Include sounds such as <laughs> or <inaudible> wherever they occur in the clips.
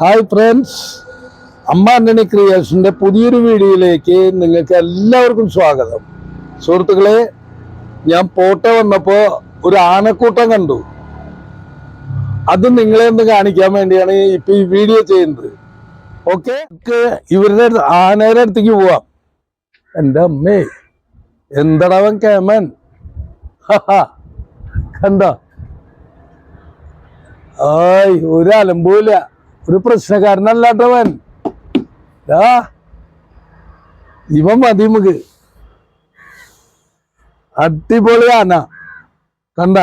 Hi friends. അമ്മ ക്രിയേഷന്റെ പുതിയൊരു വീഡിയോയിലേക്ക് നിങ്ങൾക്ക് എല്ലാവർക്കും സ്വാഗതം. സുഹൃത്തുക്കളെ ഞാൻ പോട്ടെ വന്നപ്പോൾ ഒരു ആനക്കൂട്ടം കണ്ടു. അത് നിങ്ങളെ ഒന്ന് കാണിക്കാൻ വേണ്ടിയാണ് ഇപ്പം ഈ വീഡിയോ ചെയ്യുന്നത്. ഓക്കെ? ഇവരുടെ ആനയുടെ അടുത്തേക്ക് പോവാം. എന്റെ അമ്മേ എന്തടവൻ കേമൻ? കണ്ടോ? ആയ് ഒരു അലമ്പൂല ഒരു പ്രശ്നക്കാരനല്ലാട്ടവൻ ദാ, ഇവൻ മതി നമുക്ക്. അടിപൊളി ആന. കണ്ട?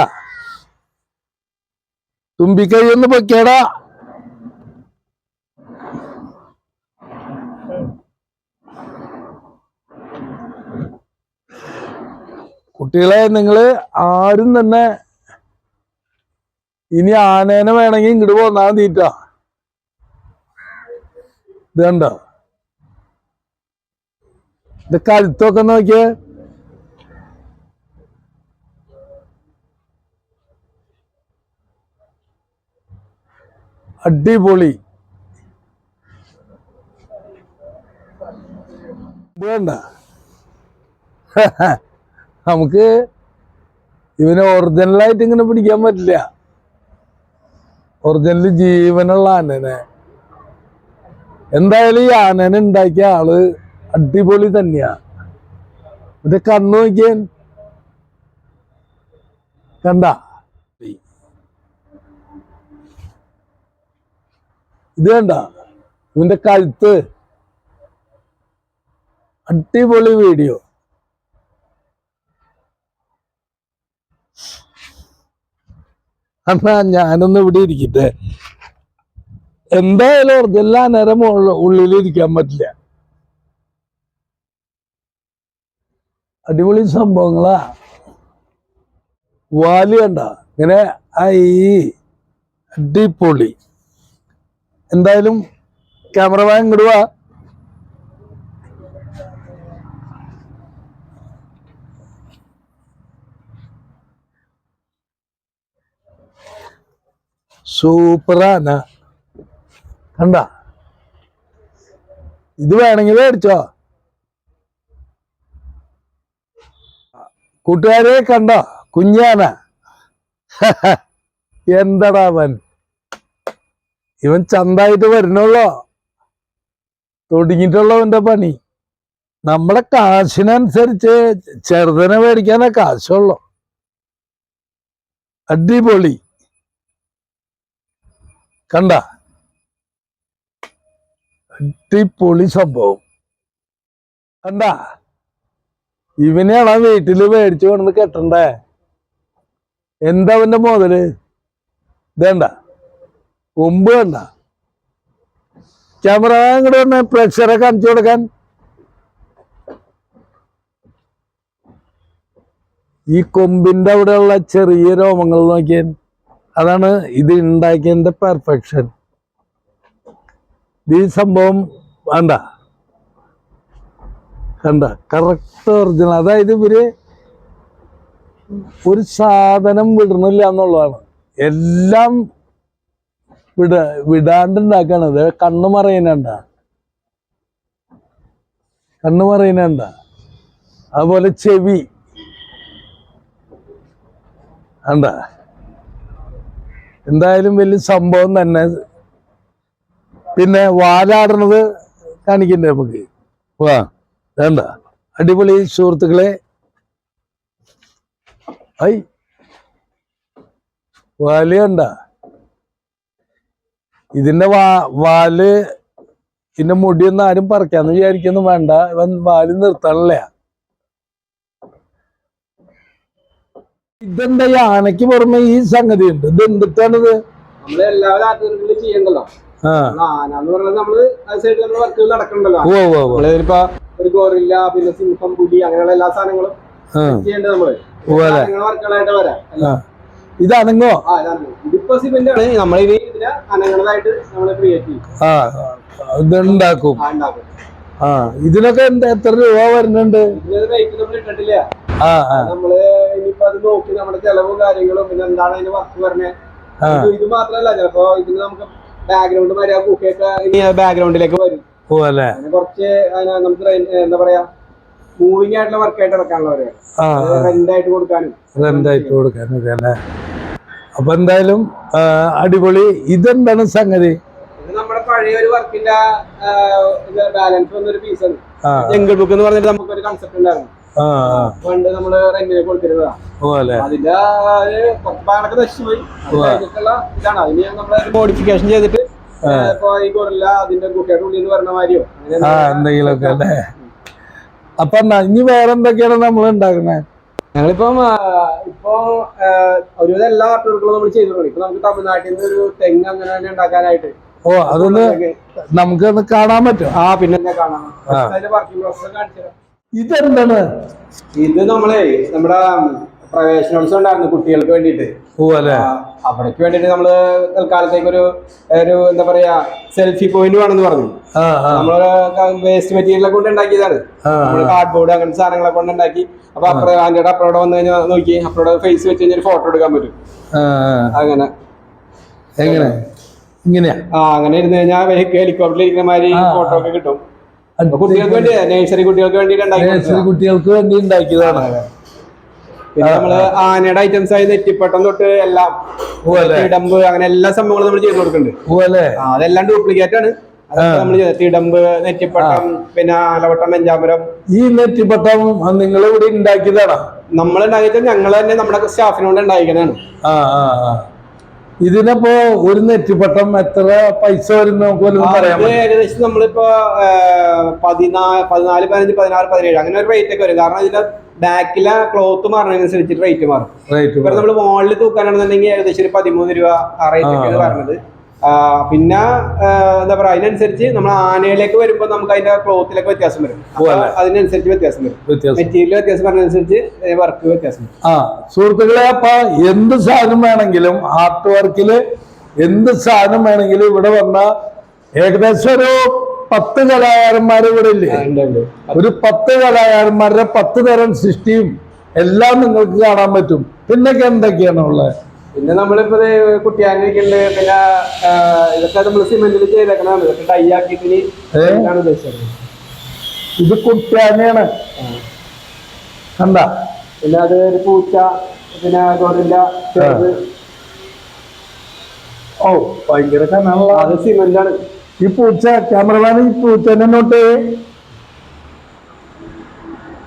തുമ്പിക്കൈയൊന്ന് പൊക്കേടാ കുട്ടികളെ നിങ്ങൾ ആരും തന്നെ ഇനി ആനേനെ വേണമെങ്കിൽ ഇങ്ങോട്ട് പോന്നാ തീറ്റ. ഇത് കണ്ടോ? ഇത് കഴുത്തൊക്കെ നോക്കിയേ. അടിപൊളി. വേണ്ട <laughs> നമുക്ക് ഇവനെ ഒറിജിനലായിട്ട് ഇങ്ങനെ പിടിക്കാൻ പറ്റില്ല. ഒറിജിനൽ ജീവനുള്ള ആനനെ. എന്തായാലും ഈ ആനനെ ഉണ്ടാക്കിയ ആൾ അടിപൊളി തന്നെയാ. മറ്റേ കണ്ണു നോക്കിയാൻ കണ്ട? ഇത് കണ്ട? ഇവന്റെ കഴുത്ത്. അടിപൊളി വീഡിയോ. അണ്ണാ ഞാനൊന്ന് ഇവിടെ ഇരിക്കട്ടെ. എന്തായാലും അവർക്ക് നേരം ഉള്ളിൽ ഇരിക്കാൻ പറ്റില്ല. അടിപൊളി സംഭവങ്ങളാ. വാൽ കണ്ട ഇങ്ങനെ ഈ അടിപൊളി. എന്തായാലും ക്യാമറമാൻ ഇങ്ങോട്ട് വാ. സൂപ്പറാന കണ്ട. ഇത് വേണമെങ്കിൽ മേടിച്ചോ. കൂട്ടുകാരെ കണ്ടോ കുഞ്ഞാന. <laughs> എന്തടാ അവൻ? ഇവൻ ചന്തായിട്ട് വരുന്നുള്ളോ? തുടങ്ങിയിട്ടുള്ളവന്റെ പണി. നമ്മുടെ കാശിനനുസരിച്ച് ചെറുതനെ മേടിക്കാനേ കാശുള്ളൂ. അടിപൊളി. കണ്ട. അടിപൊളി സംഭവം. കണ്ടാ? ഇവനെയാണ് വീട്ടിൽ മേടിച്ചു കൊണ്ടു കെട്ടണ്ടേ? എന്താ അവന്റെ മുതൽ? ഇതേണ്ട. കൊമ്പ് വേണ്ട ക്യാമറ ഇങ്ങോട്ട് വന്നെ പ്രേക്ഷകരെ കാണിച്ചു കൊടുക്കാൻ. ഈ കൊമ്പിന്റെ അവിടെയുള്ള ചെറിയ രോമങ്ങൾ നോക്കിയാൽ അതാണ് ഇത് ഉണ്ടാക്കിയതിന്റെ പെർഫെക്ഷൻ ഈ സംഭവം വേണ്ട. കണ്ട കറക്റ്റ് ഒറിജിനൽ അതായത് ഇവർ ഒരു സാധനം വിടണില്ല എന്നുള്ളതാണ്. എല്ലാം വിട വിടാണ്ടുണ്ടാക്കണത് കണ്ണു മറയുന്നുണ്ട കണ്ണു മറയുന്നുണ്ട അതുപോലെ ചെവി. എന്താ എന്തായാലും വലിയ സംഭവം തന്നെ. പിന്നെ വാലാടണത് കാണിക്കണ്ടേ നമുക്ക്? വാ. വേണ്ട. അടിപൊളി സുഹൃത്തുക്കളെ. ഐ. വാൽ കണ്ട. ഇതിന്റെ വാ വാൽ ഇതിന്റെ മുടിയൊന്നും ആരും പറിക്കാന്ന് വിചാരിക്കൊന്നും വേണ്ട. ഇവൻ വാൽ നിർത്തണല്ലേ ഇതെന്താ ഈ ആനയ്ക്ക് പുറമെ ഈ സംഗതി ഉണ്ട് ഇത് എന്തിട്ടാണിത് നമ്മളെല്ലാവരും ചെയ്യണ്ടല്ലോ. ആന എന്ന് പറയുന്നത് നമ്മൾ സൈഡിൽ നമ്മൾ വർക്കുകൾ നടക്കണ്ടല്ലോ ഒരു ഗോറില്ല പിന്നെ സിംഹം പുലി അങ്ങനെയുള്ള എല്ലാ സാധനങ്ങളും ചെയ്യേണ്ടത് നമ്മൾ. വർക്കുകളായിട്ട് വരാം ഇതാണെങ്കോ? ഇതിപ്പോ സിമെന്റ് നമ്മളിനി ഇതിനെ നമ്മൾ ക്രിയേറ്റ് ചെയ്യും. ആ ഇതുണ്ടാക്കും. ആ ഇതിനൊക്കെ എന്താ എത്ര രൂപ വരുന്നുണ്ട്? നമ്മൾ ഇനിയിപ്പോ അത് നോക്കി നമ്മുടെ ചെലവും കാര്യങ്ങളും പിന്നെ എന്താണ് അതിന് വർക്ക് പറഞ്ഞത് ഇത് ഇത് മാത്രല്ല ചിലപ്പോ ഇതിന് നമുക്ക് ബാക്ക്ഗ്രൗണ്ട് വരെ ആ ഗുഹയൊക്കെ ഇനി ബാക്ക്ഗ്രൗണ്ടിലേക്ക് വരും. ഓ അല്ലേ അങ്ങനെ കുറച്ച് അതിന് നമുക്ക് റെൻ- എന്താ പറയാ മൂവിങ് ആയിട്ടുള്ള വർക്കായിട്ട് ഇറക്കാനുള്ളവരെ ആ റെന്റ് ആയിട്ട് കൊടുക്കാനും. റെന്റായിട്ട് കൊടുക്കാനൊക്കെ അല്ലേ? അപ്പൊ എന്തായാലും ആ, അടിപൊളി. ഇതെന്താണ് സംഗതി? ഇത് നമ്മുടെ പഴയ ഒരു വർക്കിന്റെ ബാലൻസ് വന്ന ഒരു പീസാണ് ആ. ജംഗിൾ ബുക്ക് എന്ന് പറഞ്ഞിട്ട് നമുക്കൊരു കൺസെപ്റ്റ് ഉണ്ടായിരുന്നു. പണ്ട് നമ്മൾ റെന്റിനെ കൊടുത്തിരുന്നതാ. അതിന്റെ നശിച്ചുപോയി. ഇതാണ്. അതിന് നമ്മൾ മോഡിഫിക്കേഷൻ ചെയ്തിട്ട് ഇപ്പൊ ഈ ഗൊറില്ല അതിന്റെ കുട്ടിയുടെ ഉള്ളിൽ നിന്ന് പറഞ്ഞ മാതിരിയോ. അങ്ങനെ ആ എന്തെങ്കിലുമൊക്കെ അല്ലേ? അപ്പൊ എന്നാ ഇനി വേറെ എന്തൊക്കെയാണ് നമ്മൾ ഉണ്ടാക്കുന്നത്? ഞങ്ങളിപ്പം ഇപ്പോ ഒരുവിധം എല്ലാ ആർട്ടുകളും നമ്മൾ ചെയ്തു തുടങ്ങി ഇപ്പൊ നമുക്ക് തമിഴ്നാട്ടിൽ നിന്ന് ഒരു തെങ്ങ് അങ്ങനെ തന്നെ ഉണ്ടാക്കാനായിട്ട്. ഓ അതൊന്ന് നമുക്ക് കാണാൻ പറ്റും ആ പിന്നെ കാണാം. അതിന്റെ വർക്കിംഗ് പ്രോസസ് കാണിച്ചു തരാം. ഇതെന്താണ്? ഇത് നമ്മളെ നമ്മുടെ പ്രവേശനോത്സവം ഉണ്ടായിരുന്നു കുട്ടികൾക്ക് വേണ്ടിയിട്ട്. അവിടേക്ക് വേണ്ടിട്ട് നമ്മൾ തൽക്കാലത്തേക്ക് ഒരു ഒരു എന്താ പറയാ സെൽഫി പോയിന്റ് വേണമെന്ന് പറഞ്ഞു. നമ്മൾ വേസ്റ്റ് മെറ്റീരിയൽ കൊണ്ട് ഉണ്ടാക്കിയതാണ്. നമ്മൾ കാർഡ്ബോർഡ് അങ്ങനത്തെ സാധനങ്ങളെ കൊണ്ട് ഉണ്ടാക്കി. അപ്പൊ അപ്പുറം ആന്റിയുടെ അപ്പുറം വന്നു കഴിഞ്ഞാൽ നോക്കി അപ്പുറം ഫേസ് വെച്ച് കഴിഞ്ഞാൽ ഫോട്ടോ എടുക്കാൻ പറ്റും. അങ്ങനെ. എങ്ങനെ? ഇങ്ങനെയാ? ആ അങ്ങനെ ഇരുന്ന് കഴിഞ്ഞാൽ ഹെലികോപ്റ്ററിൽ ഇരിക്കുന്ന മാതിരി ഫോട്ടോ ഒക്കെ കിട്ടും. നഴ്സറി കുട്ടികൾക്ക് വേണ്ടി നേഴ്സറി കുട്ടികൾക്ക് വേണ്ടി ഉണ്ടാക്കിയതാണ്. പിന്നെ നമ്മൾ ആനയുടെ ഐറ്റംസ് ആയി നെറ്റിപ്പട്ടം തൊട്ട് എല്ലാം തിടമ്പ് അങ്ങനെ എല്ലാ സംഭവങ്ങളും നമ്മൾ ചെയ്ത് കൊടുക്കുന്നുണ്ട്. അതെല്ലാം ഡ്യൂപ്ലിക്കേറ്റ് ആണ്. തിടമ്പ് നെറ്റിപ്പട്ടം പിന്നെ ആലവട്ടം വെഞ്ചാമരം ഈ നെറ്റിപ്പട്ടം നിങ്ങൾ ഇവിടെ ഉണ്ടാക്കിയതാണോ? നമ്മൾ ഉണ്ടാക്കിയിട്ട് ഞങ്ങൾ തന്നെ നമ്മുടെ സ്റ്റാഫിനോട് ആ. ഇതിനപ്പോ ഒരു നെറ്റിപ്പട്ടം എത്ര പൈസ വരും നമുക്ക്? ഏകദേശം നമ്മളിപ്പോ പതിനാല് പതിനാല് പതിനഞ്ച് പതിനാറ് പതിനേഴ് അങ്ങനെ ഒരു റേറ്റ് ഒക്കെ വരും കാരണം ഇതിന്റെ ബാക്കിലെ ക്ലോത്ത് മാറുന്നതിനനുസരിച്ചിട്ട് റേറ്റ് മാറും നമ്മൾ മോളിൽ തൂക്കാനാണെന്നുണ്ടെങ്കിൽ ഏകദേശം ഒരു പതിമൂന്ന് രൂപ ആ റേറ്റ് ഒക്കെയാണ് ആ. പറഞ്ഞത് പിന്നെ എന്താ പറയാ അതിനനുസരിച്ച് നമ്മൾ ആനയിലേക്ക് വരുമ്പോൾ നമുക്ക് അതിന്റെ ക്ലോത്തിലൊക്കെ വ്യത്യാസം വരും. അതിനനുസരിച്ച് വ്യത്യാസം വരും. മെറ്റീരിയൽ വ്യത്യാസം പറഞ്ഞതനുസരിച്ച് വർക്ക് വ്യത്യാസം വരും. ആ സുഹൃത്തുക്കളെ അപ്പൊ എന്ത് സാധനം വേണമെങ്കിലും ആർട്ട് വർക്കിൽ എന്ത് സാധനം വേണമെങ്കിലും ഇവിടെ വന്ന ഏകദേശം ഒരു പത്ത് കലാകാരന്മാർ ഇവിടെ ഇല്ലേ. ഒരു പത്ത് കലാകാരന്മാരുടെ പത്ത് തരം സൃഷ്ടിയും എല്ലാം നിങ്ങൾക്ക് കാണാൻ പറ്റും. പിന്നൊക്കെ എന്തൊക്കെയാണ് ഉള്ളത് പിന്നെ നമ്മളിപ്പോ കുട്ടിയാനിരിക്കുന്നുണ്ട് പിന്നെ ഇതൊക്കെ നമ്മൾ സിമെന്റിൽ ചെയ്തേക്കണതാണ്. ഇതൊക്കെ ഡൈ ആക്കിയിട്ട് ഉദ്ദേശിച്ചത്. ഇത് കുട്ടിയാനയാണ്. കണ്ട? പിന്നെ അത് ഒരു പൂച്ച പിന്നെ ഗോറില്ല ഓ ഭയങ്കര കനാണല്ലോ അത് സിമെന്റാണ് ഈ പൂച്ച ക്യാമറമാൻ ഈ പൂച്ചനെ നോട്ട്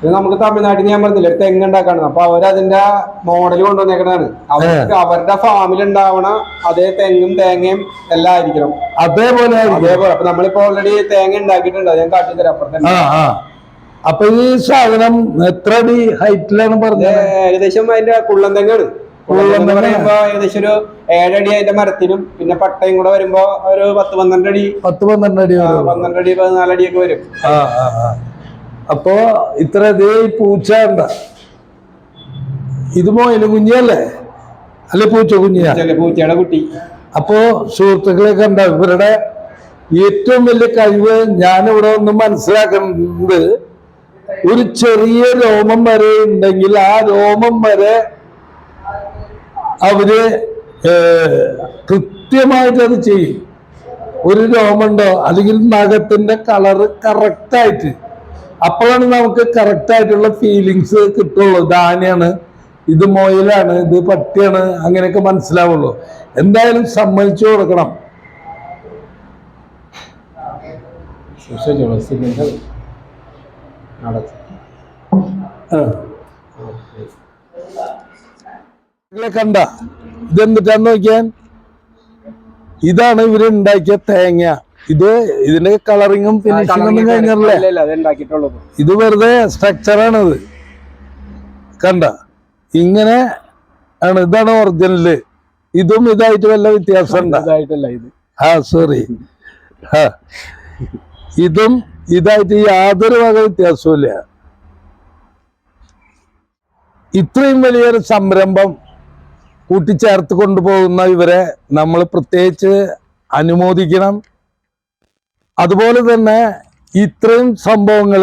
ഇത് നമുക്ക് തമിഴ്നാട്ടിൽ ഞാൻ പറഞ്ഞില്ല ഒരു തെങ്ങ് ഉണ്ടാക്കാണ് അപ്പൊ അവരതിന്റെ മോഡൽ കൊണ്ടുവന്നേക്കണതാണ്. അവർക്ക് അവരുടെ ഫാമിൽ ഉണ്ടാവണ അതേ തെങ്ങും തേങ്ങയും എല്ലാം ആയിരിക്കണം. അതേപോലെ അതേപോലെ. അപ്പൊ നമ്മളിപ്പോ ഓൾറെഡി തേങ്ങ ഉണ്ടാക്കിയിട്ടുണ്ട്. ഞാൻ കാട്ടി തരാം. അപ്പുറത്തെ ആ ആ. അപ്പൊ ഈ സാധനം എത്ര അടി ഹൈറ്റിലാണ് പറഞ്ഞത്? ഏകദേശം അതിന്റെ കുള്ളൻ തെങ്ങാണ്. പറയുമ്പോ ഏകദേശം ഒരു ഏഴടി അതിന്റെ മരത്തിനും പിന്നെ പട്ടയും കൂടെ വരുമ്പോ ഒരു പത്ത് പന്ത്രണ്ട് അടി. പത്ത് പന്ത്രണ്ട് അടി പന്ത്രണ്ട് അടി പതിനാല് അടിയൊക്കെ വരും. അപ്പോ ഇത്ര ദേ പൂച്ച ഉണ്ട ഇത് മോയിന് കുഞ്ഞല്ലേ? അല്ലെ പൂച്ച കുഞ്ഞിയാ പൂച്ചയുടെ കുട്ടി. അപ്പോ സുഹൃത്തുക്കളെ കണ്ട ഇവരുടെ ഏറ്റവും വലിയ കഴിവ് ഞാനിവിടെ ഒന്ന് മനസ്സിലാക്കുന്നത് ഒരു ചെറിയ രോമം വരെ ഉണ്ടെങ്കിൽ ആ രോമം വരെ അവർ കൃത്യമായിട്ട് അത് ചെയ്യും. ഒരു രോമുണ്ടോ അല്ലെങ്കിൽ നഖത്തിന്റെ കളറ് കറക്റ്റായിട്ട് അപ്പോഴാണ് നമുക്ക് കറക്റ്റ് ആയിട്ടുള്ള ഫീലിങ്സ് കിട്ടുള്ളൂ. ധാന്യാണ് ഇത് മൊയിലാണ് ഇത് പട്ടിയാണ് അങ്ങനെയൊക്കെ മനസ്സിലാവുള്ളൂ. എന്തായാലും സമ്മതിച്ചു കൊടുക്കണം. കണ്ട. ഇതെന്തിട്ടാന്ന് നോക്കിയാൻ ഇതാണ് ഇവർ ഉണ്ടാക്കിയ തേങ്ങ. ഇത് ഇതിന്റെ കളറിങ്ങും ഫിനിഷിങ്ങും ഒന്നും കഴിഞ്ഞല്ലേ ഇത് വെറുതെ സ്ട്രക്ചറാണ് ഇത്. കണ്ട? ഇങ്ങനെ ആണ്. ഇതാണ് ഒറിജിനൽ ഇതും ഇതായിട്ട് വല്ല വ്യത്യാസം ആ സോറി ഇതും ഇതായിട്ട് യാതൊരു വക വ്യത്യാസവും ഇത്രയും വലിയൊരു സംരംഭം കൂട്ടിച്ചേർത്ത് കൊണ്ടുപോകുന്ന ഇവരെ നമ്മൾ പ്രത്യേകിച്ച് അനുമോദിക്കണം. അതുപോലെ തന്നെ ഇത്രയും സംഭവങ്ങൾ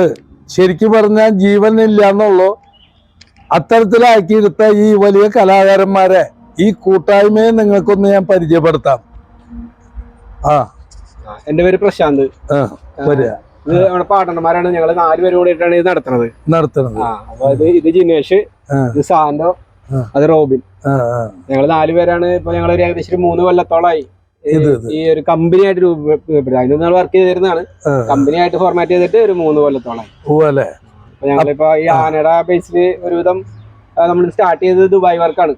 ശരിക്കും പറഞ്ഞാൽ ജീവനില്ല എന്നുള്ളൂ. അത്തരത്തിലാക്കിയെടുത്ത ഈ വലിയ കലാകാരന്മാരെ ഈ കൂട്ടായ്മയെ നിങ്ങൾക്കൊന്ന് ഞാൻ പരിചയപ്പെടുത്താം. ആ. എന്റെ പേര് പ്രശാന്ത്. ഇത് നമ്മുടെ പാർട്ണർമാരാണ് ഞങ്ങൾ നാലുപേരും കൂടിയിട്ടാണ് ഇത് നടത്തുന്നത്. നടത്തുന്നത്. അപ്പൊ ഇത് ഇത് ജിനേഷ് ഇത് സാന്റോ അത് റോബിൻ. ഞങ്ങൾ നാലുപേരാണ് ഇപ്പൊ ഞങ്ങൾ ഒരു ഏകദേശം മൂന്ന് കൊല്ലത്തോളമായി ഈ- ഒരു കമ്പനി ആയിട്ട് രൂപപ്പെടുത്തി. അതിന് നമ്മൾ വർക്ക് ചെയ്തിരുന്നതാണ്. കമ്പനി ആയിട്ട് ഫോർമാറ്റ് ചെയ്തിട്ട് ഒരു മൂന്ന് കൊല്ലത്തോളം ഞങ്ങളിപ്പോ ഈ ആനയുടെ ബേസിൽ ഒരുവിധം നമ്മൾ സ്റ്റാർട്ട് ചെയ്തത് ദുബായ് വർക്കാണ്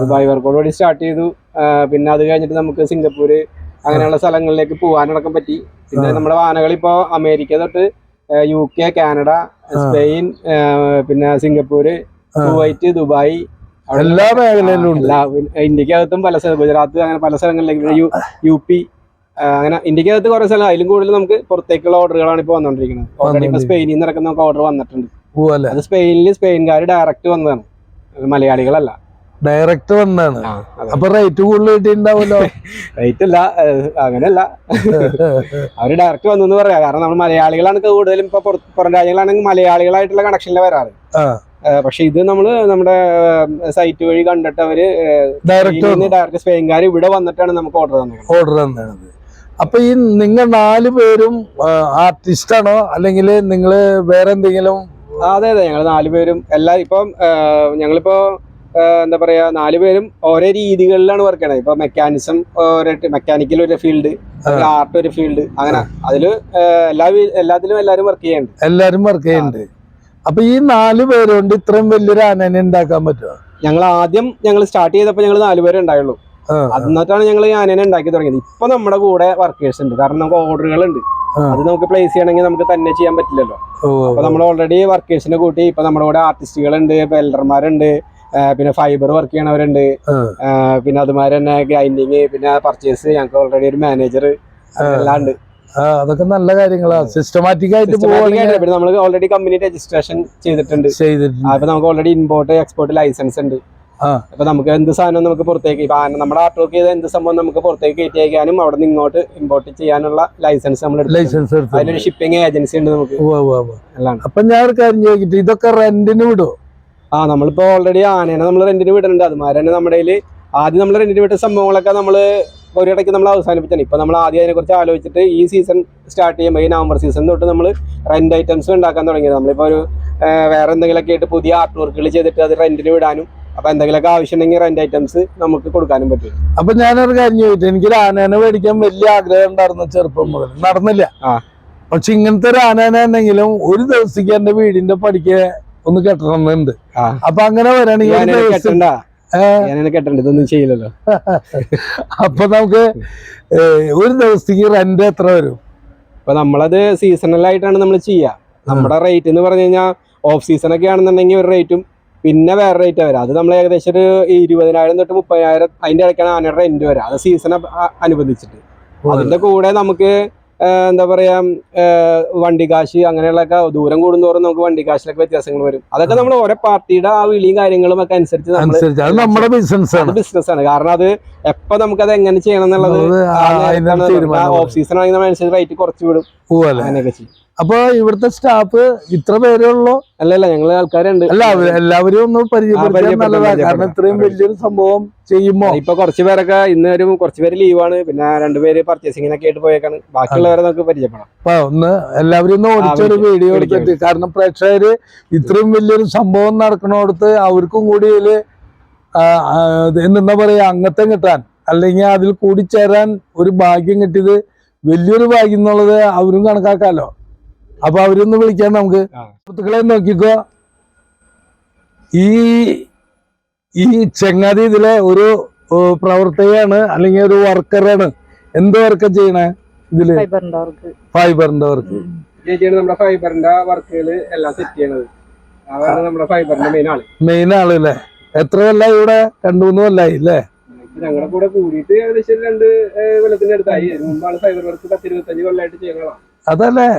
ദുബായ് വർക്കോട് കൂടി സ്റ്റാർട്ട് ചെയ്തു. പിന്നെ അത് കഴിഞ്ഞിട്ട് നമുക്ക് സിംഗപ്പൂര് അങ്ങനെയുള്ള സ്ഥലങ്ങളിലേക്ക് പോകാനടക്കം പറ്റി. പിന്നെ നമ്മുടെ വാഹനങ്ങൾ ഇപ്പോ അമേരിക്ക തൊട്ട് യു കെ കാനഡ സ്പെയിൻ പിന്നെ സിംഗപ്പൂര് കുവൈറ്റ് ദുബായ് എല്ലാ മേഖലയിലും ഇന്ത്യക്കകത്തും പല സ്ഥലം ഗുജറാത്ത് അങ്ങനെ പല സ്ഥലങ്ങളിലേക്ക് യു യു പി അങ്ങനെ ഇന്ത്യക്കകത്ത് കുറെ സ്ഥലം. അതിലും കൂടുതൽ നമുക്ക് പുറത്തേക്കുള്ള ഓർഡറുകളാണ് ഇപ്പോൾ വന്നുകൊണ്ടിരിക്കുന്നത് ഓൾറെഡി ഇപ്പൊ സ്പെയിനിൽ നിന്ന് ഇറക്കുന്ന നമുക്ക് ഓർഡർ വന്നിട്ടുണ്ട്. അത് സ്പെയിനിൽ സ്പെയിൻകാര് ഡയറക്റ്റ് വന്നതാണ്. മലയാളികളല്ല. ഡയറക്റ്റ് വന്നാണ് അപ്പൊ റേറ്റ് കൂടുതൽ കിട്ടിയിട്ടുണ്ടാവല്ലോ റേറ്റ് <laughs> അല്ല അങ്ങനെയല്ല. <laughs> അവർ ഡയറക്റ്റ് വന്നു പറയാം. കാരണം നമ്മൾ മലയാളികളാണ് കൂടുതലും ഇപ്പൊ പുറം രാജ്യങ്ങളാണെങ്കിൽ മലയാളികളായിട്ടുള്ള കണക്ഷനിലെ വരാറ്. പക്ഷെ ഇത് നമ്മൾ നമ്മുടെ സൈറ്റ് വഴി കണ്ടിട്ട് അവർ ഡയറക്റ്റ് ഡയറക്റ്റ് സ്പെയിൻകാർ ഇവിടെ വന്നിട്ടാണ് നമുക്ക് ഓർഡർ തന്നത്. ഓർഡർ തന്നത്. അപ്പൊ ഈ നിങ്ങൾ നാല് പേരും ആർട്ടിസ്റ്റ് ആണോ? അല്ലെങ്കിൽ നിങ്ങൾ വേറെ എന്തെങ്കിലും അതെ അതെ. ഞങ്ങൾ നാലുപേരും എല്ലാ ഇപ്പം ഞങ്ങളിപ്പോ എന്താ പറയാ നാലുപേരും ഓരോ രീതികളിലാണ് വർക്ക് ചെയ്യണത്. ഇപ്പൊ മെക്കാനിസം മെക്കാനിക്കൽ ഒരു ഫീൽഡ് ആർട്ട് ഒരു ഫീൽഡ് അങ്ങനെ. അതിൽ എല്ലാ എല്ലാത്തിലും എല്ലാരും വർക്ക് ചെയ്യുന്നുണ്ട് എല്ലാരും വർക്ക് ചെയ്യുന്നുണ്ട് അപ്പൊ ഈ നാല് പേരുകൊണ്ട് ഇത്രയും വലിയൊരു ആനനെ ഉണ്ടാക്കാൻ പറ്റുമോ ഞങ്ങൾ ആദ്യം ഞങ്ങൾ സ്റ്റാർട്ട് ചെയ്തപ്പോൾ ഞങ്ങൾ നാലുപേരെ ഉണ്ടായുള്ളൂ. ആ, എന്നിട്ടാണ് ഞങ്ങൾ ഈ ആനേനെ ഉണ്ടാക്കി തുടങ്ങിയത്. ഇപ്പൊ നമ്മുടെ കൂടെ വർക്കേഴ്സ് ഉണ്ട്. കാരണം നമുക്ക് ഓർഡറുകൾ ഉണ്ട് അത് നമുക്ക് പ്ലേസ് ചെയ്യണമെങ്കിൽ നമുക്ക് തന്നെ ചെയ്യാൻ പറ്റില്ലല്ലോ. അപ്പൊ നമ്മൾ ഓൾറെഡി വർക്കേഴ്സിനെ കൂട്ടി ഇപ്പൊ നമ്മുടെ കൂടെ ആർട്ടിസ്റ്റുകളുണ്ട് വെൽഡർമാരുണ്ട് പിന്നെ ഫൈബർ വർക്ക് ചെയ്യണവരുണ്ട്. പിന്നെ അതുമാതിരി തന്നെ ഗ്രൈൻഡിങ് പിന്നെ പർച്ചേസ് ഞങ്ങൾക്ക് ഓൾറെഡി ഒരു മാനേജർ എല്ലാം ഉണ്ട്. അതൊക്കെ നല്ല കാര്യങ്ങളാണ് സിസ്റ്റമാറ്റിക് ആയിട്ട് പിന്നെ നമ്മൾ ഓൾറെഡി കമ്പനി രജിസ്ട്രേഷൻ ചെയ്തിട്ടുണ്ട്. ചെയ്തിട്ടുണ്ട്. അപ്പൊ നമുക്ക് ഓൾറെഡി ഇമ്പോർട്ട് എക്സ്പോർട്ട് ലൈസൻസ് ഉണ്ട്. അപ്പൊ നമുക്ക് എന്ത് സാധനം നമുക്ക് പുറത്തേക്ക് ഇപ്പൊ നമ്മുടെ ആർട്ട് ചെയ്ത എന്ത് സംഭവം നമുക്ക് പുറത്തേക്ക് കയറ്റി അയക്കാനും അവിടെ നിന്ന് ഇങ്ങോട്ട് ഇമ്പോർട്ട് ചെയ്യാനുള്ള ലൈസൻസ് നമ്മൾ. ലൈസൻസ് അതിലൊരു ഷിപ്പിംഗ് ഏജൻസി ഉണ്ട് നമുക്ക്. അപ്പൊ ഞാൻ ഒരു കാര്യം ചോദിക്കട്ടെ? ഇതൊക്കെ റെന്റിന് വിടുമോ ആ നമ്മളിപ്പോ ഓൾറെഡി ആനേനെ നമ്മൾ റെന്റിന് വിടുന്നുണ്ട്. അതുമാതിരി തന്നെ നമ്മുടെ ആദ്യം നമ്മൾ റെന്റിന് വിട്ട സംഭവങ്ങളൊക്കെ നമ്മൾ ഒരിടയ്ക്ക് നമ്മൾ അവസാനിപ്പിച്ചാണ്. ഇപ്പോൾ നമ്മൾ ആദ്യം അതിനെക്കുറിച്ച് ആലോചിച്ചിട്ട് ഈ സീസൺ സ്റ്റാർട്ട് ചെയ്യുമ്പോൾ ഈ നവംബർ സീസൺ തൊട്ട് നമ്മൾ റെന്റ് ഐറ്റംസ് ഉണ്ടാക്കാൻ തുടങ്ങിയത്. നമ്മളിപ്പോൾ ഒരു വേറെ എന്തെങ്കിലുമൊക്കെ ആയിട്ട് പുതിയ ആർട്ട് വർക്കുകൾ ചെയ്തിട്ട് അത് റെന്റിന് വിടാനും അപ്പൊ എന്തെങ്കിലുമൊക്കെ ആവശ്യമുണ്ടെങ്കിൽ റെന്റ് ഐറ്റംസ് നമുക്ക് കൊടുക്കാനും പറ്റും. അപ്പൊ ഞാനൊരു കാര്യം ചോദിച്ചു എനിക്ക് ആനേനെ മേടിക്കാൻ വലിയ ആഗ്രഹം ഉണ്ടായിരുന്നു ചെറുപ്പം മുതൽ. നടന്നില്ല. പക്ഷെ ഇങ്ങനത്തെ ഒരു ആനേന ഉണ്ടെങ്കിലും ഒരു ദിവസത്തേക്ക് എന്റെ വീടിന്റെ പടിക്ക് ഒന്ന് കെട്ടണമെന്നുണ്ട്. അപ്പൊ അങ്ങനെ വരാണെങ്കിൽ ഒരു ദിവസം കെട്ടണ്ട ഞാനെ കെട്ടണ്ട ഇതൊന്നും ചെയ്യില്ലല്ലോ. അപ്പൊ നമുക്ക് ഒരു ദിവസത്തേക്ക് റെന്റ് എത്ര വരും? അപ്പൊ നമ്മളത് സീസണൽ ആയിട്ടാണ് നമ്മൾ ചെയ്യുക നമ്മുടെ റേറ്റ് എന്ന് പറഞ്ഞു കഴിഞ്ഞാൽ ഓഫ് സീസൺ ഒക്കെ ആണെന്നുണ്ടെങ്കിൽ ഒരു റേറ്റും പിന്നെ വേറെ റേറ്റ് വരാം. അത് നമ്മൾ ഏകദേശം ഒരു ഇരുപതിനായിരം തൊട്ട് മുപ്പതിനായിരം അതിന്റെ ഇടയ്ക്കാണ് ആനയുടെ റെന്റ് വരാം. അത് സീസൺ അനുബന്ധിച്ചിട്ട്. അതിന്റെ കൂടെ നമുക്ക് എന്താ പറയാ വണ്ടിക്കാശ് വണ്ടി കാശ് അങ്ങനെയുള്ളൊക്കെ ദൂരം കൂടുന്തോറും നമുക്ക് വണ്ടി കാശിലൊക്കെ വ്യത്യാസങ്ങൾ വരും. അതൊക്കെ നമ്മൾ ഓരോ പാർട്ടിയുടെ ആ വിളിയും കാര്യങ്ങളും ഒക്കെ അനുസരിച്ച് നമ്മൾ നമ്മുടെ ബിസിനസ് ആണ്. ബിസിനസ് ആണ്. കാരണം അത് എപ്പോ നമുക്ക് അത് എങ്ങനെ ചെയ്യണം എന്നുള്ളത് ഓഫ് സീസൺ ആണെങ്കിൽ നമ്മൾ അനുസരിച്ച് റേറ്റ് കുറച്ച് വിടും. അങ്ങനെയൊക്കെ ചെയ്യും. അപ്പൊ ഇവിടുത്തെ സ്റ്റാഫ് ഇത്ര പേരേ ഉള്ളൂ അല്ലല്ല ഞങ്ങൾ ആൾക്കാരുണ്ട്. അല്ല എല്ലാവരും ഒന്ന് പരിചയപ്പെടുത്തിയാൽ പരിചയപ്പെടുത്താം, നല്ലതാ. കാരണം. ഇത്രയും വലിയൊരു സംഭവം ചെയ്യുമ്പോ ഇപ്പൊ കുറച്ച് പേരൊക്കെ ഇന്ന് ഒരു കുറച്ച് പേര് ലീവാണ് പിന്നെ രണ്ടുപേര് പർച്ചേസിങ്ങിനൊക്കെ ആയിട്ട് പോയേക്കാണ്. ബാക്കിയുള്ളവരെ നമുക്ക് പരിചയപ്പെടാം. അപ്പൊ ഒന്ന് എല്ലാവരും ഒന്ന് ഓടിച്ചൊരു വീഡിയോ എടുക്കരുത് എടുത്തിട്ട്. കാരണം പ്രേക്ഷകര് ഇത്രയും വലിയൊരു സംഭവം നടക്കണോടത്ത് അവർക്കും കൂടി ഇതിൽ എന്താ പറയാ അംഗത്വം കിട്ടാൻ അല്ലെങ്കിൽ അതിൽ കൂടിച്ചേരാൻ ഒരു ഭാഗ്യം കിട്ടിയത് വലിയൊരു ഭാഗ്യം എന്നുള്ളത് അവരും കണക്കാക്കാലോ. അപ്പൊ അവരൊന്ന് വിളിക്കാൻ നമുക്ക്. സുഹൃത്തുക്കളെ നോക്കിക്കോ. ഈ ഈ ചെങ്ങാതി ഇതിലെ ഒരു പ്രവർത്തകയാണ് അല്ലെങ്കിൽ ഒരു വർക്കറാണ്. എന്ത് വർക്ക് ചെയ്യണേ ഇതിൽ? ഫൈബറിന്റെ വർക്ക് ചേച്ചിയാണ് നമ്മുടെ ഫൈബറിന്റെ വർക്കുകൾ എല്ലാം സെറ്റ് ചെയ്യണത്. അതാണ് നമ്മുടെ ഫൈബറിന്റെ മെയിൻ ആൾ. മെയിൻ ആളല്ലേ എത്ര കൊല്ലായി ഇവിടെ? രണ്ടു മൂന്ന് കൊല്ലായി അല്ലേ ഞങ്ങളുടെ കൂടെ കൂടിയിട്ട് ഏകദേശം രണ്ട് കൊല്ലത്തിന്റെ അടുത്തായി. മുമ്പാണ് ഫൈബർ വർക്ക് പത്തിരുപത്തഞ്ച് കൊല്ലമായിട്ട് ചെയ്യണതാണ്. അതല്ലേ?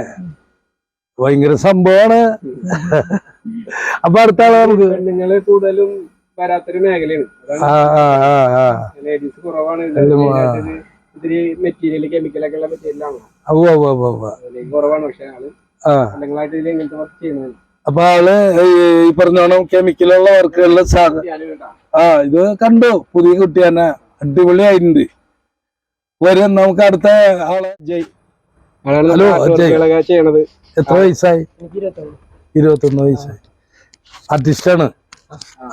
ഭയങ്കര സംഭവമാണ്. അപ്പൊ അടുത്ത ആളെ നമുക്ക് പെണ്ണുങ്ങൾ കൂടുതലും വരാത്തൊരു മേഖലയാണ്. ലേഡീസ് കുറവാണ്. മെറ്റീരിയൽ കെമിക്കലൊക്കെ ഉള്ള മെറ്റീരിയലാണ് ഉവ്വ് ഉവ്വ് ഉവ്വ് ഉവ്വ്. കുറവാണ് പക്ഷെ ആൾ. ആ. പെണ്ണുങ്ങളായിട്ട് ഇതിൽ ഇങ്ങനത്തെ വർക്ക് ചെയ്യുന്നത് അപ്പൊ ആൾ ഈ പറഞ്ഞോണം കെമിക്കലുള്ള വർക്കുകളിലെ സാധനം ആ ഇത് കണ്ടു. പുതിയ കുട്ടി തന്നെ. അടിപൊളിയായിട്ടുണ്ട് വരും നമുക്ക് അടുത്ത ആളെ ജയ്. ഹലോ, ജയ്. ചെയ്യണത്. എത്ര വയസ്സായി? ഇരുപത്തൊന്ന് വയസ്സായി. ആർട്ടിസ്റ്റാണ്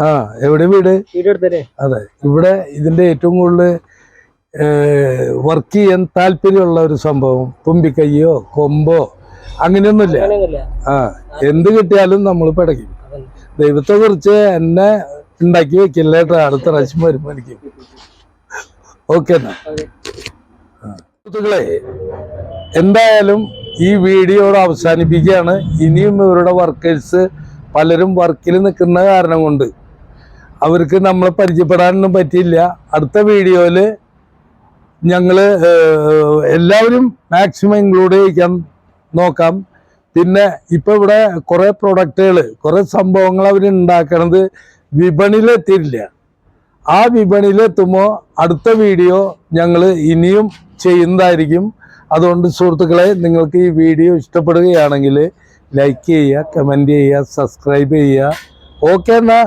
ആ എവിടെ വീട്? അതെ ഇവിടെ ഇതിന്റെ ഏറ്റവും കൂടുതൽ വർക്ക് ചെയ്യാൻ താല്പര്യമുള്ള ഒരു സംഭവം തുമ്പിക്കയ്യോ കൊമ്പോ അങ്ങനെയൊന്നുമില്ല. ആ എന്ത് കിട്ടിയാലും നമ്മൾ പിടയ്ക്കും. ദൈവത്തെ കുറിച്ച് എന്നെ ഉണ്ടാക്കി വെക്കില്ല കേട്ടോ അടുത്ത പ്രാവശ്യം വരുമ്പോ എനിക്ക്. ഓക്കെ എന്നാ. സുഹൃത്തുക്കളെ എന്തായാലും ഈ വീഡിയോ അവസാനിപ്പിക്കുകയാണ്. ഇനിയും ഇവരുടെ വർക്കേഴ്സ് പലരും വർക്കിൽ നിൽക്കുന്ന കാരണം കൊണ്ട്. അവർക്ക് നമ്മളെ പരിചയപ്പെടാനൊന്നും പറ്റിയില്ല. അടുത്ത വീഡിയോയിൽ ഞങ്ങൾ എല്ലാവരും മാക്സിമം ഇൻക്ലൂഡ് ചെയ്യിക്കാൻ നോക്കാം. പിന്നെ ഇപ്പൊ ഇവിടെ കുറെ പ്രൊഡക്റ്റുകൾ കുറെ സംഭവങ്ങൾ അവർ ഉണ്ടാക്കണത് വിപണിയിലെത്തിയില്ല ആ വിപണിയിലെത്തുമ്പോൾ അടുത്ത വീഡിയോ ഞങ്ങൾ ഇനിയും ചെയ്യുന്നതായിരിക്കും. അതുകൊണ്ട് സുഹൃത്തുക്കളെ നിങ്ങൾക്ക് ഈ വീഡിയോ ഇഷ്ടപ്പെടുകയാണെങ്കിൽ ലൈക്ക് ചെയ്യുക കമന്റ് ചെയ്യുക സബ്സ്ക്രൈബ് ചെയ്യുക. ഓക്കെ എന്നാ.